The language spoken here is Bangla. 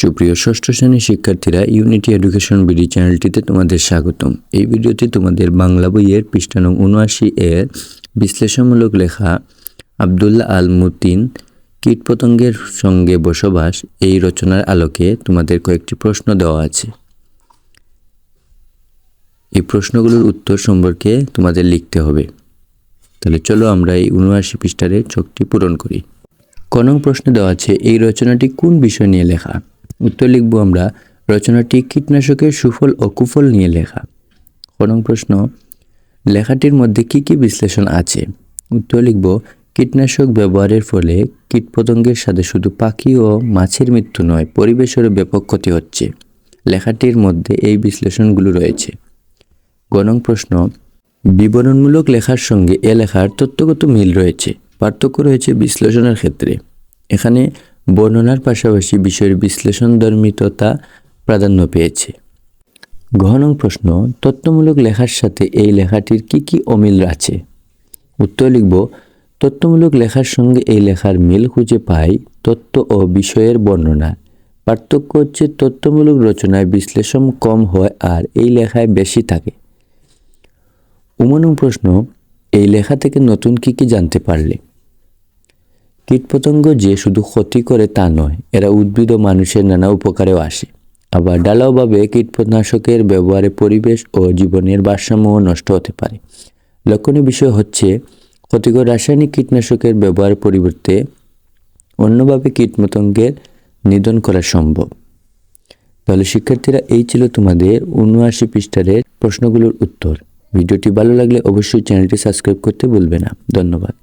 সুপ্রিয় ষষ্ঠ শ্রেণির শিক্ষার্থীরা ইউনিটি এডুকেশন বিডি চ্যানেলটিতে তোমাদের স্বাগতম। এই ভিডিওতে তোমাদের বাংলা বইয়ের পৃষ্ঠা নং উনআশি এর বিশ্লেষণমূলক লেখা আবদুল্লাহ আল মুতিন কীটপতঙ্গের সঙ্গে বসবাস এই রচনার আলোকে তোমাদের কয়েকটি প্রশ্ন দেওয়া আছে। এই প্রশ্নগুলোর উত্তর সম্পর্কে তোমাদের লিখতে হবে। তাহলে চলো আমরা এই উনআশি পৃষ্ঠারে চোখটি পূরণ করি। কনং প্রশ্নে দেওয়া আছে, এই রচনাটি কোন বিষয় নিয়ে লেখা? উত্তর লিখব আমরা, রচনাটি কীটনাশকের সুফল ও কুফল নিয়ে লেখা। কনং প্রশ্ন, লেখাটির মধ্যে কি কি বিশ্লেষণ আছে? উত্তর লিখব, কীটনাশক ব্যবহারের ফলে কীটপতঙ্গের সাথে শুধু পাখি ও মাছের মৃত্যু নয়, পরিবেশেরও ব্যাপক ক্ষতি হচ্ছে। লেখাটির মধ্যে এই বিশ্লেষণগুলো রয়েছে। গণং প্রশ্ন, বিবরণমূলক লেখার সঙ্গে এ লেখার তত্ত্বগত মিল রয়েছে। পার্থক্য রয়েছে বিশ্লেষণের ক্ষেত্রে। এখানে বর্ণনার পাশাপাশি বিষয়ের বিশ্লেষণধর্মিততা প্রাধান্য পেয়েছে। গহনং প্রশ্ন, তত্ত্বমূলক লেখার সাথে এই লেখাটির কি কি অমিল আছে? উত্তর লিখব, তত্ত্বমূলক লেখার সঙ্গে এই লেখার মিল খুঁজে পাই তত্ত্ব ও বিষয়ের বর্ণনা। পার্থক্য হচ্ছে তত্ত্বমূলক রচনায় বিশ্লেষণ কম হয় আর এই লেখায় বেশি থাকে। উমনং প্রশ্ন, এই লেখা থেকে নতুন কি কি জানতে পারলে? কীটপতঙ্গ যে শুধু ক্ষতি করে তা নয়, এরা উদ্ভিদ ও মানুষের নানা উপকারেও আসে। আবার ডালাওভাবে কীটনাশকের ব্যবহারে পরিবেশ ও জীবনের ভারসাম্যও নষ্ট হতে পারে। লক্ষণীয় বিষয় হচ্ছে, ক্ষতিকর রাসায়নিক কীটনাশকের ব্যবহার পরিবর্তে অন্যভাবে কীটপতঙ্গের নিধন করা সম্ভব। তাহলে শিক্ষার্থীরা এই ছিল তোমাদের উনআশি পৃষ্ঠারের প্রশ্নগুলোর উত্তর। ভিডিওটি ভালো লাগলে অবশ্যই চ্যানেলটি সাবস্ক্রাইব করতে ভুলবে না। ধন্যবাদ।